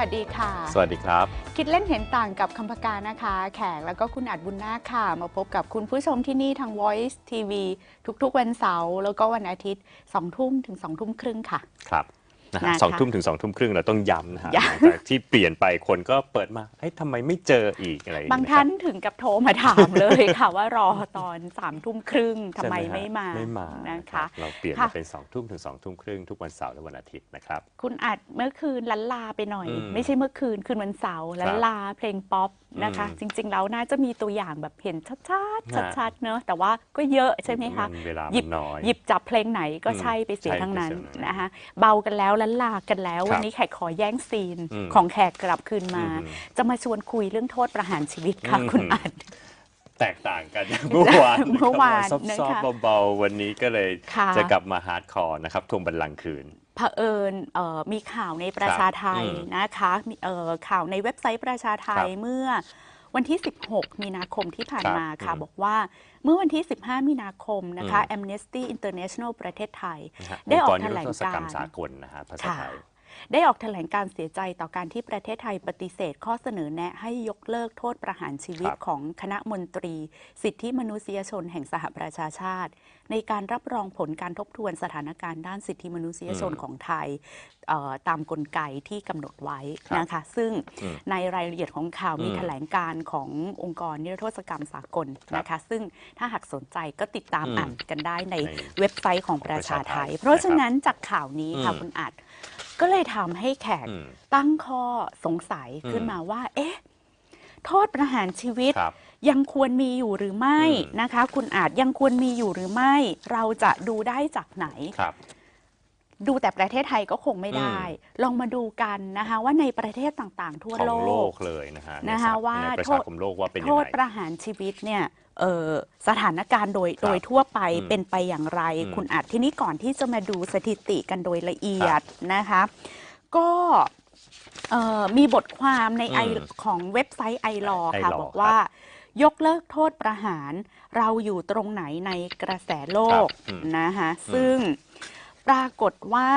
วัสดีค่ะ สวัสดีครับ คิดเล่นเห็นต่างกับคำพกานะคะ แขกแล้วก็คุณอัดบุญนาคค่ะ มาพบกับคุณผู้ชมที่นี่ทาง Voice TV ทุกๆวันเสาร์แล้วก็วันอาทิตย์2ทุ่มถึง2ทุ่มครึ่งค่ะ ครับ นะฮะนะคะ สองทุ่มถึงสองทุ่มครึ่งเราต้องย้ำนะฮะย้ำหลังจากที่เปลี่ยนไปคนก็เปิดมาเฮ้ยทำไมไม่เจออีกอะไรอย่บางเงี้ยท่านครับถึงกับโทรมาถามเลยค่ะ ว่ารอตอน3ามทุ่มครึ่งทำไมใช่หฮะไม่มาไม่มานะรัคะบเราเปลี่ยนค่ะ มาเป็นสองทุ่มถึงสองทุ่มครึ่งทุกวันเสาร์และวันอาทิตย์นะครับ คุณอัดเมื่อคืนลันลาไปหน่อย อืมไม่ใช่เมื่อคืนคืนวันเสาร์ลันลาเพลงป๊อปนะคะอืมจริง ๆ แล้วน่าจะมีตัวอย่างแบบเห็นชัดฮะๆชัดๆเนอะแต่ว่าก็เยอะใช่ไหมคะนเวลาหยิมับนน้อยหยิบจับเพลงไหนก็อืมใช่ไปเสียใช่ทั้งนั้นไปเสียทั้งนั้นนะคะเบากันแล้วลันลากันแล้วครับวันนี้แขกขอแย่งซีนอืมของแขกกลับคืนมาอืมจะมาชวนคุยเรื่องโทษประหารชีวิตค่ะอืมคุณอัดแตกต่างกันเมื่อวานเมื่อวานซอฟนะซอฟคะเบาๆวันนี้ก็เลยค่ะจะกลับมาฮาร์ดคอร์นะครับทวงบัลลังก์คืน เผอิญเอ่อมีข่าวในประชาไทยอืมนะคะมีเอ่อข่าวในเว็บไซต์ประชาไทยครับเมื่อวันที่ 16 มีนาคมที่ผ่านครับมาค่ะอืมบอกว่าเมื่อวันที่ 15 มีนาคมนะคะอืม Amnesty International ประเทศไทยนะฮะได้ออกงค์แถลงนิรโทษกรรมการสากลนะฮะภาษาค่ะไทย ได้ออกแถลงการเสียใจต่อการที่ประเทศไทยปฏิเสธ ข้อเสนอแนะให้ยกเลิกโทษประหารชีวิตครับของคณะมนตรี สิทธิมนุษยชนแห่งสหประชาชาติ ในการรับรองผลการทบทวนสถานการณ์ด้านสิทธิมนุษยชนอืมของไทยเอ่อตามกลไกที่กำหนดไว้ครับนะคะ ซึ่งอืมในรายละเอียดของข่าวมีอืมแถลงการขององค์กรนิรโทษกรรมสากลครับนะคะ ซึ่งถ้าหากสนใจก็ติดตามอืมอ่านกันได้ในในเว็บไซต์ของประชาไทยประชาไทยเพราะฉะนะครับนั้นจากข่าวนี้ค่ะอืมคุณอัด ก็เลยทำให้แขกอืมตั้งข้อสงสัยอืมขึ้นมาว่า เอ๊ะ โทษประหารชีวิตครับยังควรมีอยู่หรือไม่อืมนะคะ คุณอาจยังควรมีอยู่หรือไม่ เราจะดูได้จากไหนครับ ดูแต่ประเทศไทยก็คงไม่ได้อืมลองมาดูกันนะคะว่าในประเทศต่างๆ ทั่วของโลโลกกเลยนะฮะนะคะในสหว่าในประโทชาษคมโลกว่าเป็นยัโทงษไงประหารชีวิตเนี่ยเอ่อสถานการณ์โดยครับโดยทั่วไปอืมเป็นไปอย่างไรอืมคุณอาจทีนี้ก่อนที่จะมาดูสถิติกันโดยละเอียดนะคะ ก็เอ่อมีบทความในไออืมของเว็บไซต์ไอรอค่ะ iLaw บอกว่ายกเลิกโทษประหาร เราอยู่ตรงไหนในกระแสโลกครับอืมนะคะอืมซึ่ง ปรากฏว่า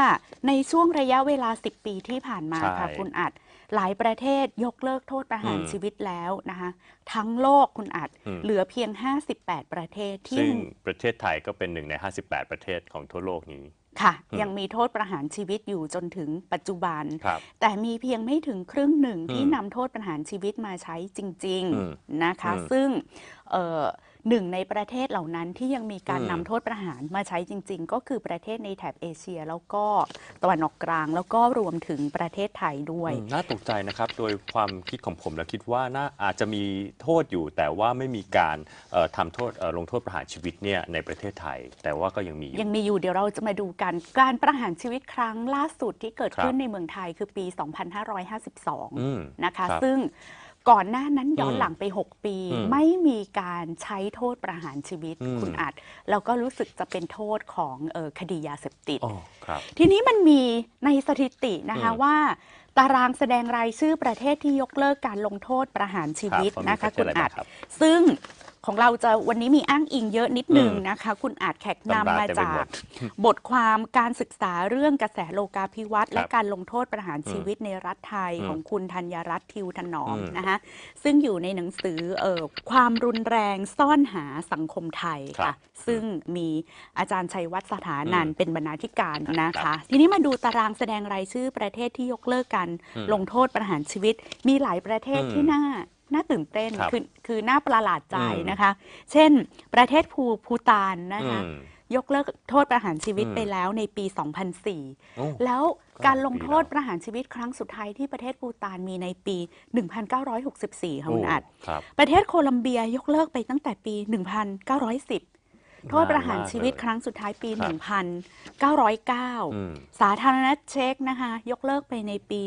ในช่วงระยะเวลา 10 ปีที่ผ่านมาใช่ค่ะคุณอัด หลายประเทศยกเลิกโทษประหารอืมชีวิตแล้วนะคะทั้งโลกคุณอัด อืม เหลือเพียง 58 ประเทศที่ซึ่งยังประเทศไทยก็เป็นหนึ่งใน 58 ประเทศของทั่วโลกนี้ ค่ะ อืม ยังมีโทษประหารชีวิตอยู่จนถึงปัจจุบัน ครับ แต่มีเพียงไม่ถึงครึ่งหนึ่งที่อืมนำโทษประหารชีวิตมาใช้จริง อืมๆ นะคะ อืมซึ่งเอ่อ หนึ่งในประเทศเหล่านั้นที่ยังมีการอืมนำโทษประหารมาใช้จริง ๆ ก็คือประเทศในแถบเอเชีย แล้วก็ตะวันออกกลาง แล้วก็รวมถึงประเทศไทยด้วยอืมน่าตกใจนะครับ โดยความคิดของผมแล้วคิดว่าน่าอาจจะมีโทษอยู่ แต่ว่าไม่มีการเอ่อทำโทษเอ่อลงโทษประหารชีวิตเนี่ยในประเทศไทย แต่ว่าก็ยังมีอยู่ ยังมีอยู่เดี๋ยวเราจะมาดูกันการประหารชีวิตครั้งล่าสุดที่เกิดครับ ขึ้นในเมืองไทยคือปี2552อืมนะคะ ครับ ซึ่ง ก่อนหน้านั้นย้อนอืมหลังไป 6 ปีอืมไม่มีการใช้โทษประหารชีวิตอืมคุณอัดแล้วก็รู้สึกจะเป็นโทษของเออคดียาเสพติดอ๋อครับทีนี้มันมีในสถิตินะคะอืมว่าตารางแสดงรายชื่อประเทศที่ยกเลิกการลงโทษประหารชีวิตรับนะคะว่ามีปรเทศคุณไรอับ้าดงครับซึ่ง ของเราจะวันนี้มีอ้างอิงเยอะนิดนึงอืมนะคะ คุณอาจแขกตำรานำมาเต็มไปจาหมกดบทความการศึกษาเรื่องกระแสโลกาภิวัตน์ครับและการลงโทษประหารชีวิตในรัฐไทยอืมของคุณธัญรัตน์ทิวถนอมอืมนะคะซึ่งอยู่ในหนังสือเอ่อความรุนแรงซ่อนหาสังคมไทยครัค่ะบซึ่งมีอาจารย์ชัยวัฒน์สถานันท์อืมเป็นบรรณาธิการนะครัคะบทีนี้มาดูตารางแสดงรายชื่อประเทศที่ยกเลิกการอืมลงโทษประหารชีวิต มีหลายประเทศอืมที่น่า น่าตื่นเต้นครับ คือคือน่าประหลาดใจอืมนะคะ เช่น ประเทศภูภูตานนะคะ อืม ยกเลิกโทษประหารชีวิตอืม ไปแล้วในปี โอ้ 2004 แล้วก็การลงปีโทษแล้วประหารชีวิตครั้งสุดท้ายที่ประเทศภูตานมีในปี 1964ค่ะคุณอัด ครับ ประเทศโคลัมเบียยกเลิกไปตั้งแต่ปี 1910 โทษประหารชีวิตนานมากเลยครั้งสุดท้ายปีครับ1909อืมสาธารณรัฐเช็กนะคะยกเลิกไปในปี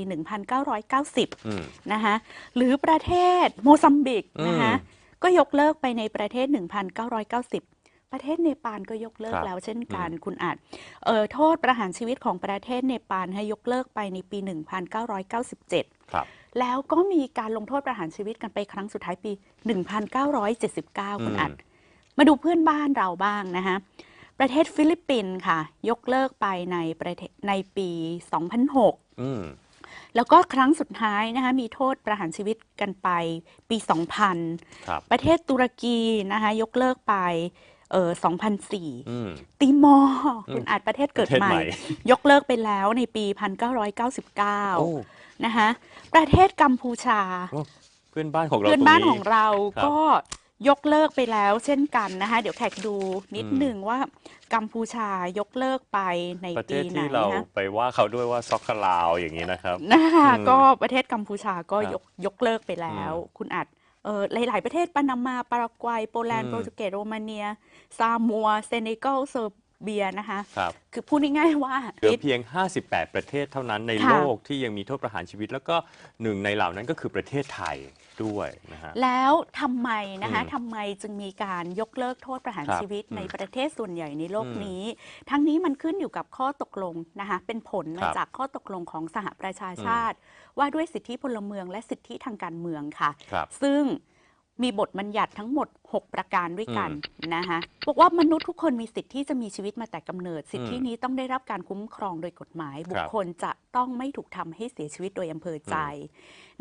1990อืมนะคะหรือประเทศโมซัมบิกนะคะอืมก็ยกเลิกไปในประเทศ 1990ประเทศเนปาลก็ยกเลิกครับแล้วเช่นกันอืมคุณอาจเอ่อโทษประหารชีวิตของประเทศเนปาลให้ยกเลิกไปในปี 1997ครับแล้วก็มีการลงโทษประหารชีวิตกันไปครั้งสุดท้ายปี 1979 คุณอัด มาดูเพื่อนบ้านเราบ้างนะคะประเทศฟิลิปปินส์ค่ะ ยกเลิกไปในประเทศในปี 2006อืมแล้วก็ครั้งสุดท้ายนะคะมีโทษประหารชีวิตกันไปปี 2000ครับประเทศตุรกีนะคะยกเลิกไปเออ2004อืมติมอร์อืมคุณอาจประเทศเกิดประเทศใหม่ใหม่ ยกเลิกไปแล้วในปีโอ้1999 นะคะประเทศกัมพูชาโอ้เพื่อนบ้านของเราเพื่อนบ้านตรของเราครับก็ ยกเลิกไปแล้วเช่นกันนะคะ เดี๋ยวแขกดูนิดอืมหนึ่งว่ากัมพูชายกเลิกไปในประเทปีศไหนที่เรานะไปว่าเขาด้วยว่าซอกคลาวอย่างนี้นะครับ นะคะอืมก็ประเทศกัมพูชาก็ครับยกยกเลิกไปแล้วอืมคุณอัดเออหลาย ๆ ประเทศปานามาปารากวัยโปแลนอืด์ม โปรตุเกสโรมาเนียซามัวเซเนกัลเซอร์ เบียนะคะ ครับ คือพูดง่ายๆว่าเหลือเพียง 58 ประเทศเท่านั้นในค่ะโลกที่ยังมีโทษประหารชีวิต แล้วก็หนึ่งในเหล่านั้นก็คือประเทศไทยด้วยนะฮะ แล้วทำไมนะคะอืมทำไมจึงมีการยกเลิกโทษประหารครับชีวิตอืมในประเทศส่วนใหญ่ในโลกอืมนี้ ทั้งนี้มันขึ้นอยู่กับข้อตกลงนะคะเป็นผลมาครับจากข้อตกลงของสหประชาชาติ ว่าด้วยสิทธิพลเมืองและสิทธิทางการเมืองค่ะ ครับ ซึ่งมีบทบัญญัติทั้งหมด6 ประการด้วยกันนะคะบอกว่ามนุษย์ทุกคนมีสิทธิที่จะมีชีวิตมาแต่กำเนิด สิทธิอืมนี้ต้องได้รับการคุ้มครองโดยกฎหมาย บุคคลจะต้องไม่ถูกทำให้เสียชีวิตโดยอำเภอใจ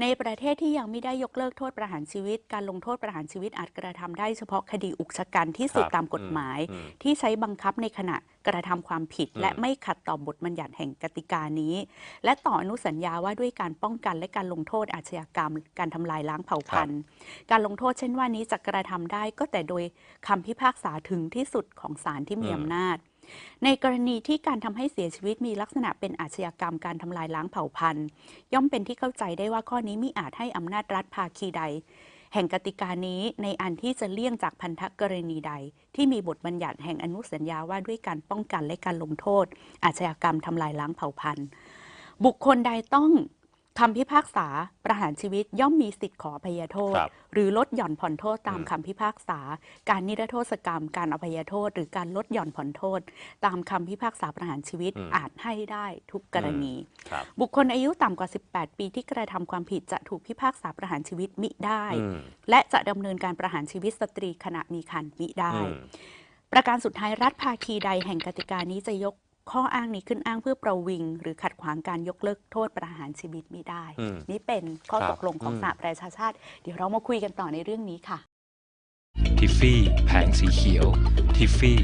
ในประเทศที่ยังไม่ได้ยกเลิกโทษประหารชีวิต การลงโทษประหารชีวิตอาจกระทำได้เฉพาะคดีอุกชะกันที่สุดครับตามกฎหมายอืมที่ใช้บังคับในขณะกระทำความผิดอืมและไม่ขัดต่อบทบัญญัติแห่งกติกานี้ และต่ออนุสัญญาว่าด้วยการป้องกันและการลงโทษอาชญากรรม การทำลายล้างเผ่าพันธุ์ การลงโทษเช่นว่านี้จะกระทำได้ก็แต่โดยคำพิพากษาถึงที่สุดของศาลที่มีอืมอำนาจ ในกรณีที่การทำให้เสียชีวิตมีลักษณะเป็นอาชญากรรมการทำลายล้างเผ่าพันธุ์ ย่อมเป็นที่เข้าใจได้ว่าข้อนี้มิอาจให้อำนาจรัฐภาคีใด แห่งกติกานี้ในอันที่จะเลี่ยงจากพันธกรณีใด ที่มีบทบัญญัติแห่งอนุสัญญาว่าด้วยการป้องกันและการลงโทษ อาชญากรรมทำลายล้างเผ่าพันธุ์บุคคลใดต้อง คำพิพากษาประหารชีวิตย่อมมีสิทธิ์ขออภัยโทษ ครับหรือลดหย่อนผ่อนโทษตามอืมคำพิพากษา การนิรโทษกรรม การอภัยโทษ หรือการลดหย่อนผ่อนโทษ ตามคำพิพากษาประหารชีวิตอืม อาจให้ได้ทุกกรณี ครับ บุคคลอายุต่ำกว่า 18 ปีที่กระทำความผิดจะถูกพิพากษาประหารชีวิตมิได้ อืมและจะดำเนินการประหารชีวิตสตรีขณะมีครรภ์มิได้ อืม ประการสุดท้ายรัฐภาคีใดแห่งกติกานี้จะยก ข้ออ้างนี้ขึ้นอ้างเพื่อประวิง หรือขัดขวางการยกเลิกโทษประหารชีวิตมิได้ อืมนี่เป็นข้อครับตกลงของอืม สหประชาชาติ เดี๋ยวเรามาคุยกันต่อในเรื่องนี้ค่ะ ทิฟฟี่ แผงสีเขียว ทิฟฟี่